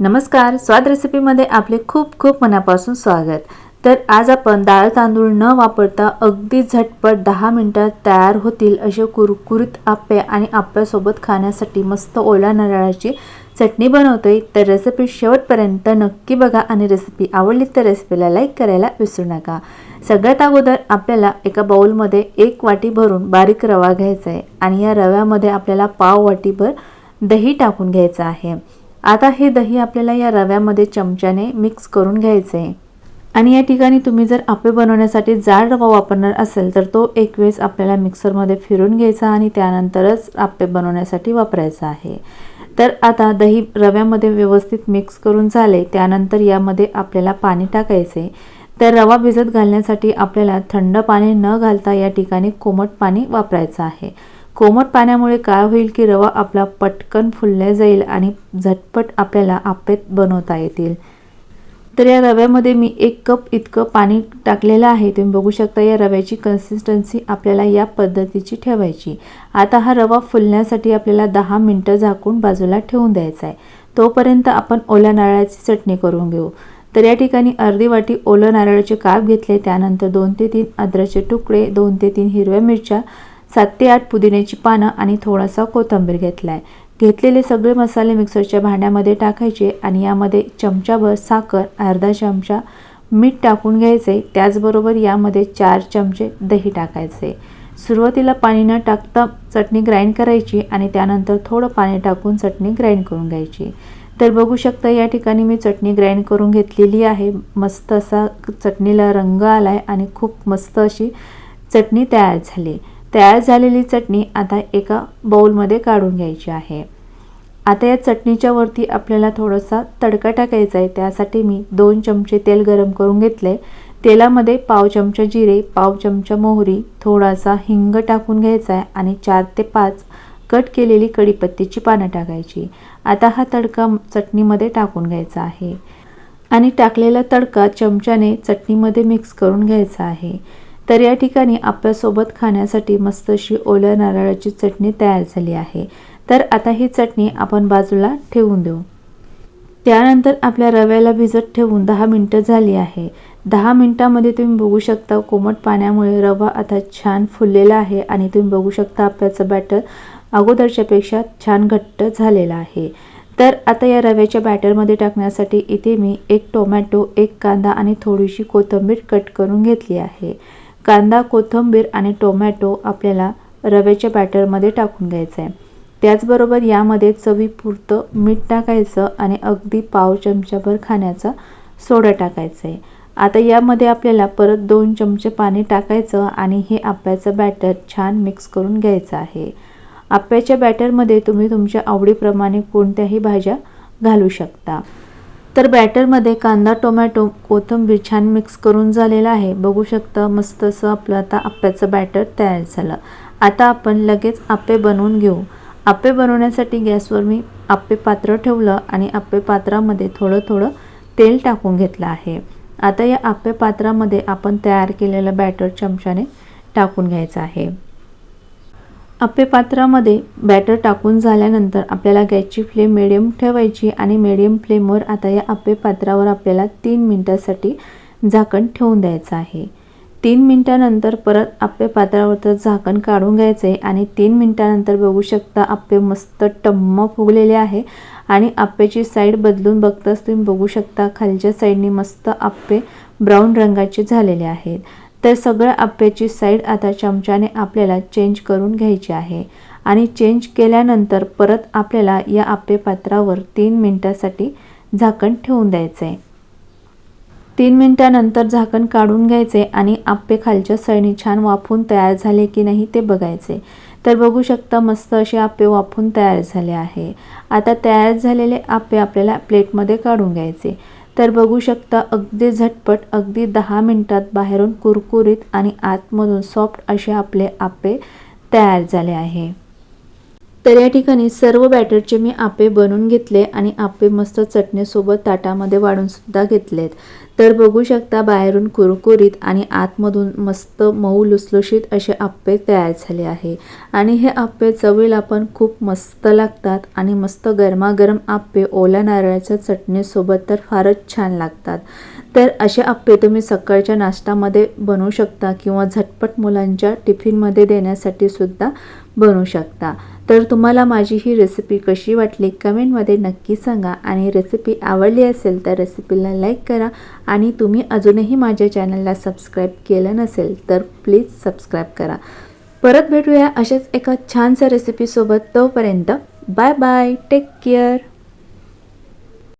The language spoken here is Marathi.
नमस्कार स्वाद रेसिपीमध्ये आपले खूप खूप मनापासून स्वागत. तर आज आपण डाळ तांदूळ न वापरता अगदी झटपट दहा मिनटात तयार होतील असे कुरकुरीत आप्पे आणि आप्प्यासोबत खाण्यासाठी मस्त ओला नारळाची चटणी बनवतोय. तर रेसिपी शेवटपर्यंत नक्की बघा आणि रेसिपी आवडली तर रेसिपीला लाईक करायला विसरू नका. सगळ्यात अगोदर आपल्याला एका बाउलमध्ये एक वाटी भरून बारीक रवा घ्यायचा आहे आणि या रव्यामध्ये आपल्याला पाव वाटीभर दही टाकून घ्यायचं आहे. आता हे दही आपल्याला या रव्यामध्ये चमच्याने मिक्स करून घ्यायचं. आहे आणि या ठिकाणी तुम्ही जर आप्पे बनवण्यासाठी जाड रवा वापरणार असेल तर तो एक वेळेस आपल्याला मिक्सरमध्ये फिरून घ्यायचा आणि त्यानंतरच आप्पे बनवण्यासाठी वापरायचा आहे. तर आता दही रव्यामध्ये व्यवस्थित मिक्स करून झाले त्यानंतर यामध्ये आपल्याला पाणी टाकायचे. तर रवा भिजत घालण्यासाठी आपल्याला थंड पाणी न घालता या ठिकाणी कोमट पाणी वापरायचं आहे. कोमट पाण्यामुळे काय होईल की रवा आपला पटकन फुलल्या जाईल आणि झटपट आपल्याला आपेत बनवता येतील. तर या रव्यामध्ये मी एक कप इतकं पाणी टाकलेलं आहे. तुम्ही बघू शकता या रव्याची कन्सिस्टन्सी आपल्याला या पद्धतीची ठेवायची. आता हा रवा फुलण्यासाठी आपल्याला दहा मिनटं झाकून बाजूला ठेवून द्यायचा आहे. तोपर्यंत आपण ओल्या नारळाची चटणी करून घेऊ. तर या ठिकाणी अर्धी वाटी ओलं नारळाचे काप घेतले. त्यानंतर दोन ते तीन अद्राचे तुकडे दोन ते तीन हिरव्या मिरच्या सात ते आठ पुदिन्याची पानं आणि थोडासा कोथिंबीर घेतला आहे घेतलेले सगळे मसाले मिक्सरच्या भांड्यामध्ये टाकायचे आणि यामध्ये चमचाभर साखर अर्धा चमचा मीठ टाकून घ्यायचे. त्याचबरोबर यामध्ये चार चमचे दही टाकायचे. सुरुवातीला पाणी न टाकता चटणी ग्राइंड करायची आणि त्यानंतर थोडं पाणी टाकून चटणी ग्राइंड करून घ्यायची. तर बघू शकता या ठिकाणी मी चटणी ग्राइंड करून घेतलेली आहे. मस्त असा चटणीला रंग आला आहे आणि खूप मस्त अशी चटणी तयार झाली. तयार झालेली चटणी आता एका बाऊलमध्ये काढून घ्यायची आहे. आता या चटणीच्या वरती आपल्याला थोडासा तडका टाकायचा आहे. त्यासाठी मी दोन चमचे तेल गरम करून घेतले. तेलामध्ये पाव चमचा जिरे पाव चमचा मोहरी थोडासा हिंग टाकून घ्यायचा आहे आणि चार ते पाच कट केलेली कडीपत्तीची पानं टाकायची. आता हा तडका चटणीमध्ये टाकून घ्यायचा आहे. आणि टाकलेला तडका चमच्याने चटणीमध्ये मिक्स करून घ्यायचा आहे. तर या ठिकाणी आपल्यासोबत खाण्यासाठी मस्त अशी ओल्या नारळाची चटणी तयार झाली आहे. तर आता ही चटणी आपण बाजूला ठेवून देऊ. त्यानंतर आपल्या रव्याला भिजत ठेवून दहा मिनटं झाली आहे. दहा मिनटामध्ये तुम्ही बघू शकता कोमट पाण्यामुळे रवा आता छान फुललेला आहे आणि तुम्ही बघू शकता आपल्याचं बॅटर अगोदरच्यापेक्षा छान घट्ट झालेला आहे. तर आता या रव्याच्या बॅटरमध्ये टाकण्यासाठी इथे मी एक टोमॅटो एक कांदा आणि थोडीशी कोथिंबीर कट करून घेतली आहे. कांदा कोथिंबीर आणि टोमॅटो आपल्याला रव्याच्या बॅटरमध्ये टाकून घ्यायचं आहे. त्याचबरोबर यामध्ये चवीपुरतं मीठ टाकायचं आणि अगदी पाव चमच्याभर खाण्याचा सोडा टाकायचा आहे. आता यामध्ये आपल्याला परत दोन चमचे पाणी टाकायचं आणि हे आप्याचं बॅटर छान मिक्स करून घ्यायचं आहे. आप्याच्या बॅटरमध्ये तुम्ही तुमच्या आवडीप्रमाणे कोणत्याही भाज्या घालू शकता. तर बॅटरमध्ये कांदा टोमॅटो कोथंबीर छान मिक्स करून झालेला आहे. बघू शकता मस्त असं आपलं आता आप्याचं बॅटर तयार झालं. आता आपण लगेच आप्पे बनवून घेऊ. आप्पे बनवण्यासाठी गॅसवर मी आप्पे पात्र ठेवलं आणि आप्पे पात्रामध्ये थोडं थोडं तेल टाकून घेतलं आहे. आता या आप्पे पात्रामध्ये आपण तयार केलेलं बॅटर चमच्याने टाकून घ्यायचं आहे. आप्पे पात्रामध्ये बॅटर टाकून झाल्यानंतर आपल्याला गॅसची फ्लेम मिडियम ठेवायची आणि मिडियम फ्लेमवर आता या आप्पे पात्रावर आपल्याला तीन मिनटासाठी झाकण ठेवून द्यायचं आहे. तीन मिनटानंतर परत आप्पे पात्रावरचं झाकण काढून घ्यायचं आहे आणि तीन मिनटानंतर बघू शकता आप्पे मस्त टम्म फुगलेले आहे आणि आप्याची साईड बदलून बघताच तुम्ही बघू शकता खालच्या साईडने मस्त आप्पे ब्राऊन रंगाचे झालेले आहेत. तर सगळ्या आप्याची साईड आता चमच्याने आपल्याला चेंज करून घ्यायची आहे. आणि चेंज केल्यानंतर परत आपल्याला या आप्पे पात्रावर तीन मिनटासाठी झाकण ठेवून द्यायचं आहे तीन मिनटानंतर झाकण काढून घ्यायचे आणि आप्पे खालच्या सळणी छान वाफून तयार झाले की नाही ते बघायचे तर बघू शकता मस्त असे आप्पे वाफून तयार झाले आहे. आता तयार झालेले आप्पे आपल्याला प्लेटमध्ये काढून घ्यायचे. तर बघू शकता अगदी झटपट अगदी दहा मिनटात बाहेरून कुरकुरीत आणि आतमधून सॉफ्ट असे आपले आपे तयार झाले आहे. तर या ठिकाणी सर्व बॅटरचे मी आपे बनवून घेतले आणि आपे मस्त चटणीसोबत ताटामध्ये वाढून सुद्धा घेतलेत. तर बघू शकता बाहेरून कुरकुरीत आणि आतमधून मस्त मऊ लुसलुशीत असे आप्पे तयार झाले आहे. आणि हे आप्पे चवीला पण खूप मस्त लागतात आणि मस्त गरमागरम आप्पे ओल्या नारळाच्या चटणीसोबत तर फारच छान लागतात. तर असे आप्पे तुम्ही सकाळच्या नाश्त्यामध्ये बनवू शकता किंवा झटपट मुलांच्या टिफिनमध्ये देण्यासाठी सुद्धा बनवू शकता. तर तुम्हाला माझी ही रेसिपी कशी वाटली कमेंटमध्ये नक्की सांगा. आणि रेसिपी आवडली असेल तर रेसिपीला लाईक करा. आणि तुम्ही अजूनही माझ्या चॅनलला सबस्क्राईब केलं नसेल तर प्लीज सबस्क्राईब करा. परत भेटूया अशाच एका छानशा रेसिपीसोबत तोपर्यंत बाय बाय टेक केअर